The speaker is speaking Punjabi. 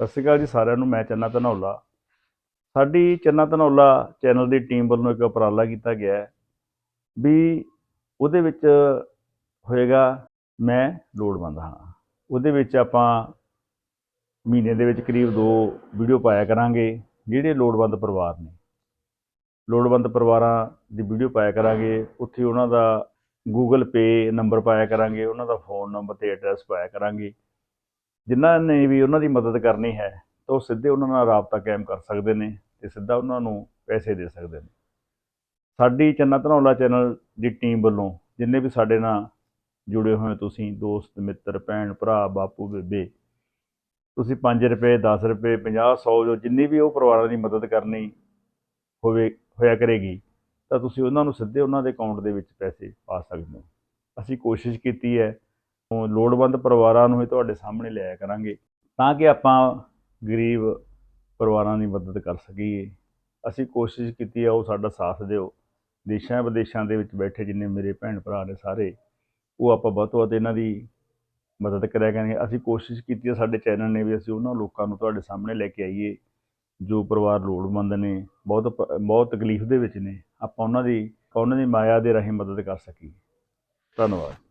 ਸਤਿ ਸ਼੍ਰੀ ਅਕਾਲ ਜੀ ਸਾਰਿਆਂ ਨੂੰ, ਮੈਂ ਚੰਨਾ ਧਨੌਲਾ। ਸਾਡੀ ਚੰਨਾ ਧਨੌਲਾ ਚੈਨਲ ਦੀ ਟੀਮ ਵੱਲੋਂ ਇੱਕ ਉਪਰਾਲਾ ਕੀਤਾ ਗਿਆ ਹੈ ਵੀ ਉਹਦੇ ਵਿੱਚ ਹੋਏਗਾ ਮੈਂ ਲੋੜਵੰਦ ਹਾਂ। ਉਹਦੇ ਵਿੱਚ ਆਪਾਂ ਮਹੀਨੇ ਦੇ ਵਿੱਚ ਕਰੀਬ ਦੋ ਵੀਡੀਓ ਪਾਇਆ ਕਰਾਂਗੇ, ਜਿਹੜੇ ਲੋੜਵੰਦ ਪਰਿਵਾਰ ਨੇ। ਲੋੜਵੰਦ ਪਰਿਵਾਰਾਂ ਦੀ ਵੀਡੀਓ ਪਾਇਆ ਕਰਾਂਗੇ, ਉੱਥੇ ਉਹਨਾਂ ਦਾ ਗੂਗਲ ਪੇ ਨੰਬਰ ਪਾਇਆ ਕਰਾਂਗੇ, ਉਹਨਾਂ ਦਾ ਫੋਨ ਨੰਬਰ ਤੇ ਐਡਰੈਸ ਪਾਇਆ ਕਰਾਂਗੇ। ਜਿਨ੍ਹਾਂ ਨੇ ਵੀ ਉਹਨਾਂ ਦੀ ਮਦਦ ਕਰਨੀ ਹੈ, ਤਾਂ ਉਹ ਸਿੱਧੇ ਉਹਨਾਂ ਨਾਲ ਰਾਬਤਾ ਕਾਇਮ ਕਰ ਸਕਦੇ ਨੇ ਤੇ ਸਿੱਧਾ ਉਹਨਾਂ ਨੂੰ ਪੈਸੇ ਦੇ ਸਕਦੇ ਨੇ। ਸਾਡੀ ਚੰਨਾ ਧਨੌਲਾ ਚੈਨਲ ਦੀ ਟੀਮ ਵੱਲੋਂ ਜਿੰਨੇ ਵੀ ਸਾਡੇ ਨਾਲ ਜੁੜੇ ਹੋਏ ਤੁਸੀਂ, ਦੋਸਤ, ਮਿੱਤਰ, ਭੈਣ, ਭਰਾ, ਬਾਪੂ, ਬੇਬੇ, ਤੁਸੀਂ 5 ਰੁਪਏ 10 ਰੁਪਏ 50 100 ਜੋ ਜਿੰਨੀ ਵੀ ਉਹ ਪਰਿਵਾਰਾਂ ਦੀ ਮਦਦ ਕਰਨੀ ਹੋਵੇ, ਹੋਇਆ ਕਰੇਗੀ, ਤਾਂ ਤੁਸੀਂ ਉਹਨਾਂ ਨੂੰ ਸਿੱਧੇ ਉਹਨਾਂ ਦੇ ਅਕਾਊਂਟ ਦੇ ਵਿੱਚ ਪੈਸੇ ਪਾ ਸਕਦੇ ਹੋ। ਅਸੀਂ ਕੋਸ਼ਿਸ਼ ਕੀਤੀ ਹੈ ਲੋੜਵੰਦ ਪਰਿਵਾਰਾਂ ਨੂੰ ਹੀ ਤੁਹਾਡੇ ਸਾਹਮਣੇ ਲਿਆਇਆ ਕਰਾਂਗੇ ਤਾਂ ਕਿ ਆਪਾਂ ਗਰੀਬ ਪਰਿਵਾਰਾਂ ਦੀ ਮਦਦ ਕਰ ਸਕੀਏ। ਅਸੀਂ ਕੋਸ਼ਿਸ਼ ਕੀਤੀ ਹੈ ਉਹ ਸਾਡਾ ਸਾਥ ਦਿਓ। ਦੇਸ਼ਾਂ ਵਿਦੇਸ਼ਾਂ ਦੇ ਵਿੱਚ ਬੈਠੇ ਜਿੰਨੇ ਮੇਰੇ ਭੈਣ ਭਰਾ ਨੇ ਸਾਰੇ, ਉਹ ਆਪਾਂ ਵੱਧ ਤੋਂ ਵੱਧ ਇਹਨਾਂ ਦੀ ਮਦਦ ਕਰਿਆ ਕਰਾਂਗੇ। ਅਸੀਂ ਕੋਸ਼ਿਸ਼ ਕੀਤੀ ਹੈ ਸਾਡੇ ਚੈਨਲ ਨੇ ਵੀ ਅਸੀਂ ਉਹਨਾਂ ਲੋਕਾਂ ਨੂੰ ਤੁਹਾਡੇ ਸਾਹਮਣੇ ਲੈ ਕੇ ਆਈਏ, ਜੋ ਪਰਿਵਾਰ ਲੋੜਵੰਦ ਨੇ, ਬਹੁਤ ਬਹੁਤ ਤਕਲੀਫ ਦੇ ਵਿੱਚ ਨੇ, ਆਪਾਂ ਉਹਨਾਂ ਦੀ ਉਹਨਾਂ ਦੀ ਮਾਇਆ ਦੇ ਰਾਹੀਂ ਮਦਦ ਕਰ ਸਕੀਏ। ਧੰਨਵਾਦ।